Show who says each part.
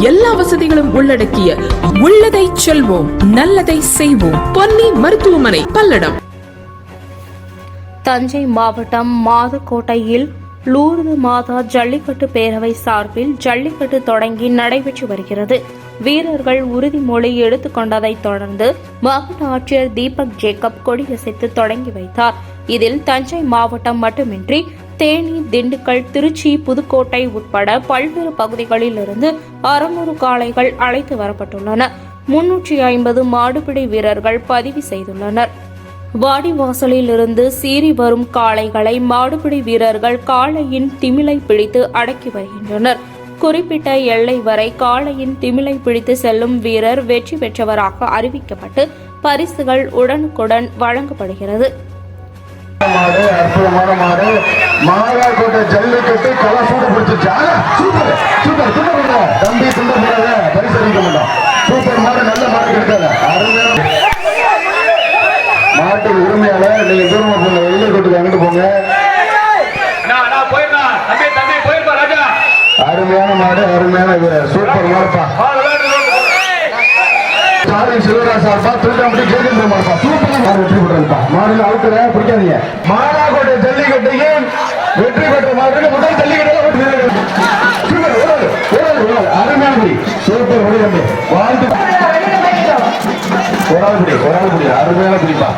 Speaker 1: எல்லா வசதிகளும் உள்ளடக்கிய உள்ளதை செல்வோம் நல்லதை செய்வோம். பொன்னி மருத்துவமனை பல்லடம்.
Speaker 2: தஞ்சை மாவட்டம் மாதக்கோட்டையில் லூர்து மாதா ஜல்லிக்கட்டு பேரவை சார்பில் ஜல்லிக்கட்டு தொடங்கி நடைபெற்று வருகிறது. வீரர்கள் உறுதிமொழி எடுத்துக்கொண்டதைத் தொடர்ந்து மாவட்ட ஆட்சியர் தீபக் ஜேக்கப் கொடியசைத்து தொடங்கி வைத்தார். இதில் தஞ்சை மாவட்டம் மட்டுமின்றி தேனி திண்டுக்கல் திருச்சி புதுக்கோட்டை உட்பட பல்வேறு பகுதிகளில் இருந்து அறுநூறு காளைகள் அழைத்து வரப்பட்டுள்ளன. முன்னூற்றி ஐம்பது மாடுபிடி வீரர்கள் பதிவு செய்துள்ளனர். வாடிவாசலில் இருந்து சீறி வரும் காளைகளை மாடுபிடி வீரர்கள் காளையின் திமிலை பிடித்து அடக்கி வருகின்றனர். குறிப்பிட்ட எல்லை வரை காளையின் திமிலை பிடித்து செல்லும் வீரர் வெற்றி பெற்றவராக அறிவிக்கப்பட்டு பரிசுகள் உடனுக்குடன் வழங்கப்படுகிறது.
Speaker 3: மாடு அற்புதமான மாடு. மாலாக்கோட்டை ஜல்லிக்கட்டு களை சூடு பிடிச்சிச்சு சூப்பர் சூப்பர். துண்ட போடாத தம்பி துண்ட போடாத. பரிசு அளிக்க மாட்டோம் சூப்பர் மாடு நல்ல மாடு கிடைக்காத. அருமையான மாட்டுக்கு உரிமையாளர் நீங்க தூரமா போங்க. வெளியே கொட்டுக்கு அங்கிட்டு போங்க. அருமையான மாடு அருமையான வீரர். சூப்பர் மாடுப்பா. சாரி சிவராஜ் சார்பா திருட்டாம்பட்டி ஜெயச்சந்திர மாடுப்பா. சூப்பரா மாடு வெற்றி பெற்றா மாடுல அவுட்டுற பிடிக்காதீங்க. மாலாக்கோட்டை ஜல்லிக்கட்டையும் வெற்றி பெற்ற மாடு முதல் ஜல்லிக்கட்டு அருமையான முடி சூப்பர் முடி தம்பி. வாழ்த்து. ஒரு ஆள் முடி ஒரு ஆள் முடி அருமையான பிடிப்பா.